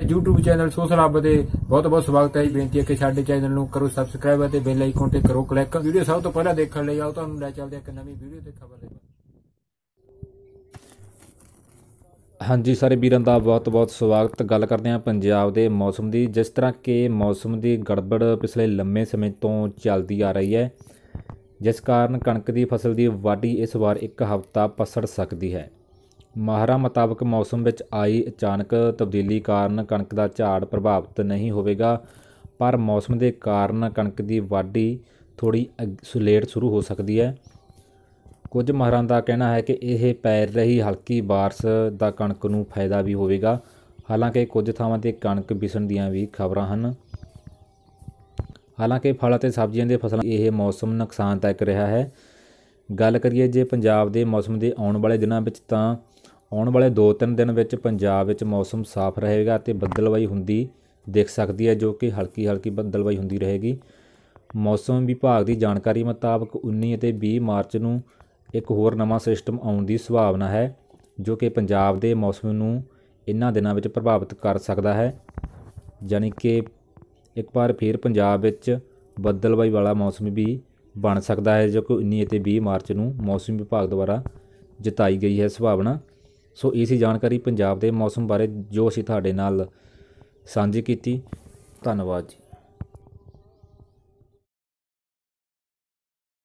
YouTube channel social ਹੱਬ ਦੇ ਬਹੁਤ ਬਹੁਤ ਸਵਾਗਤ ਹੈ ਜੀ। ਬੇਨਤੀ ਹੈ ਕਿ ਸਾਡੇ ਚੈਨਲ ਨੂੰ ਕਰੋ ਸਬਸਕ੍ਰਾਈਬ ਅਤੇ ਬੈਲ ਆਈਕਨ ਤੇ ਕਰੋ ਕਲਿੱਕ ਵੀਡੀਓ ਸਭ ਤੋਂ ਪਹਿਲਾਂ ਦੇਖਣ ਲਈ ਆਓ, ਤੁਹਾਨੂੰ ਲੈ ਚੱਲਦੇ ਹਾਂ ਇੱਕ ਨਵੀਂ ਵੀਡੀਓ ਤੇ ਖਬਰ ਦੇ ਹਾਂਜੀ, ਸਾਰੇ ਵੀਰਾਂ ਦਾ ਬਹੁਤ-ਬਹੁਤ ਸਵਾਗਤ। ਗੱਲ ਕਰਦੇ ਹਾਂ ਪੰਜਾਬ ਦੇ ਮੌਸਮ ਦੀ। ਜਿਸ ਤਰ੍ਹਾਂ ਕਿ ਮੌਸਮ ਦੀ ਗੜਬੜ ਪਿਛਲੇ ਲੰਮੇ ਸਮੇਂ ਤੋਂ ਚੱਲਦੀ ਆ ਰਹੀ ਹੈ, ਜਿਸ ਕਾਰਨ ਕਣਕ ਦੀ ਫਸਲ ਦੀ ਵਾਢੀ ਇਸ ਵਾਰ ਇੱਕ ਹਫ਼ਤਾ ਪਸੜ ਸਕਦੀ ਹੈ। ਮਾਹਰਾਂ ਮੁਤਾਬਕ ਮੌਸਮ ਵਿੱਚ ਆਈ ਅਚਾਨਕ ਤਬਦੀਲੀ ਕਾਰਨ ਕਣਕ ਦਾ ਝਾੜ ਪ੍ਰਭਾਵਿਤ ਨਹੀਂ ਹੋਵੇਗਾ ਪਰ ਮੌਸਮ ਦੇ ਕਾਰਨ ਕਣਕ ਦੀ ਵਾਢੀ ਥੋੜੀ ਲੇਟ ਸ਼ੁਰੂ ਹੋ ਸਕਦੀ ਹੈ ਕੁਝ ਮਾਹਰਾਂ ਦਾ ਕਹਿਣਾ ਹੈ ਕਿ ਇਹ ਪੈ ਰਹੀ ਹਲਕੀ بارش ਦਾ ਕਣਕ ਨੂੰ ਫਾਇਦਾ ਵੀ ਹੋਵੇਗਾ ਹਾਲਾਂਕਿ ਕੁਝ ਥਾਵਾਂ ਤੇ ਕਣਕ ਵਿਸਣ ਦੀਆਂ ਵੀ ਖਬਰਾਂ ਹਨ ਹਾਲਾਂਕਿ ਫਲ ਅਤੇ ਸਬਜ਼ੀਆਂ ਦੇ ਫਸਲਾਂ ਇਹ ਮੌਸਮ ਨੁਕਸਾਨਦਾਇਕ ਰਿਹਾ ਹੈ ਗੱਲ ਕਰੀਏ ਜੇ ਪੰਜਾਬ ਦੇ ਮੌਸਮ ਦੇ ਆਉਣ ਵਾਲੇ ਦਿਨਾਂ ਵਿੱਚ ਤਾਂ ਆਉਣ ਵਾਲੇ 2-3 ਦਿਨ ਵਿੱਚ ਪੰਜਾਬ ਵਿੱਚ ਮੌਸਮ ਸਾਫ਼ ਰਹੇਗਾ ਤੇ ਬੱਦਲਵਾਈ ਹੁੰਦੀ ਦਿਖ ਸਕਦੀ ਹੈ, ਜੋ ਕਿ ਹਲਕੀ ਹਲਕੀ ਬੱਦਲਵਾਈ ਹੁੰਦੀ ਰਹੇਗੀ। ਮੌਸਮ ਵਿਭਾਗ ਦੀ ਜਾਣਕਾਰੀ ਮੁਤਾਬਕ 19 ਅਤੇ 20 ਮਾਰਚ ਨੂੰ ਇੱਕ ਹੋਰ ਨਵਾਂ ਸਿਸਟਮ ਆਉਣ ਦੀ ਸੰਭਾਵਨਾ ਹੈ, ਜੋ ਕਿ ਪੰਜਾਬ ਦੇ ਮੌਸਮ ਨੂੰ ਇਹਨਾਂ ਦਿਨਾਂ ਵਿੱਚ ਪ੍ਰਭਾਵਿਤ ਕਰ ਸਕਦਾ ਹੈ। ਯਾਨੀ ਕਿ ਇੱਕ ਵਾਰ ਫਿਰ ਪੰਜਾਬ ਵਿੱਚ ਬੱਦਲਬਾਈ ਵਾਲਾ ਮੌਸਮ ਵੀ ਬਣ ਸਕਦਾ ਹੈ, ਜੋ ਕਿ 19 ਅਤੇ 20 ਮਾਰਚ ਨੂੰ ਮੌਸਮ ਵਿਭਾਗ ਦੁਆਰਾ ਜਤਾਈ ਗਈ ਹੈ ਸੰਭਾਵਨਾ। ਸੋ ਇਹ ਸੀ ਜਾਣਕਾਰੀ ਪੰਜਾਬ ਦੇ ਮੌਸਮ ਬਾਰੇ ਜੋ ਅਸੀਂ ਤੁਹਾਡੇ ਨਾਲ ਸਾਂਝੀ ਕੀਤੀ, ਧੰਨਵਾਦ ਜੀ।